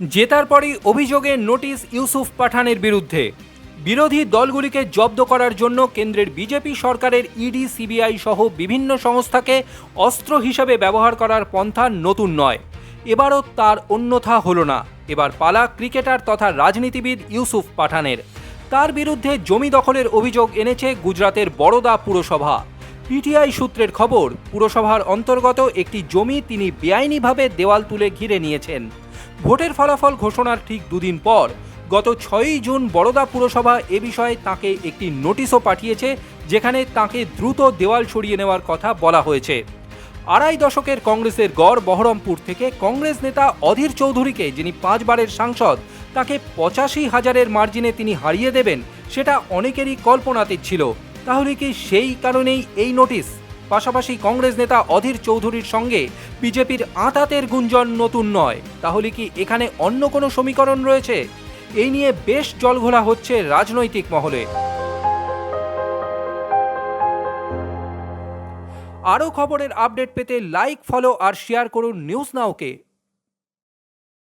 জেতার পরই অভিযোগের নোটিশ ইউসুফ পাঠানের বিরুদ্ধে। বিরোধী দলগুলিকে জব্দ করার জন্য কেন্দ্রের বিজেপি সরকারের ইডি, সিবিআই সহ বিভিন্ন সংস্থাকে অস্ত্র হিসেবে ব্যবহার করার পন্থা নতুন নয়। এবারও তার অন্যথা হলো না। এবার পালা ক্রিকেটার তথা রাজনীতিবিদ ইউসুফ পাঠানের। তার বিরুদ্ধে জমি দখলের অভিযোগ এনেছে গুজরাতের বড়োদা পুরসভা। পিটিআই সূত্রের খবর, পুরসভার অন্তর্গত একটি জমি তিনি বেআইনিভাবে দেওয়াল তুলে ঘিরে নিয়েছেন। ভোটের ফলাফল ঘোষণার ঠিক দুদিন পর, গত ছয়ই জুন বড়োদা পুরসভা এ বিষয়ে তাকে একটি নোটিশও পাঠিয়েছে, যেখানে তাকে দ্রুত দেওয়াল সরিয়ে নেওয়ার কথা বলা হয়েছে। আড়াই দশকের কংগ্রেসের গড় বহরমপুর থেকে কংগ্রেস নেতা অধীর চৌধুরীকে, যিনি পাঁচবারের সাংসদ, তাকে পঁচাশি হাজারের মার্জিনে তিনি হারিয়ে দেবেন, সেটা অনেকেরই কল্পনাতে ছিল। তাহলে কি সেই কারণেই এই নোটিশ? পাশাপাশি কংগ্রেস নেতা অধীর চৌধুরীর সঙ্গে বিজেপির আঁতাতের গুঞ্জন নতুন নয়। তাহলে কি এখানে অন্য কোনো সমীকরণ রয়েছে? এই নিয়ে বেশ জলঘোলা হচ্ছে রাজনৈতিক মহলে। আরও খবরের আপডেট পেতে লাইক, ফলো আর শেয়ার করুন নিউজ নাওকে।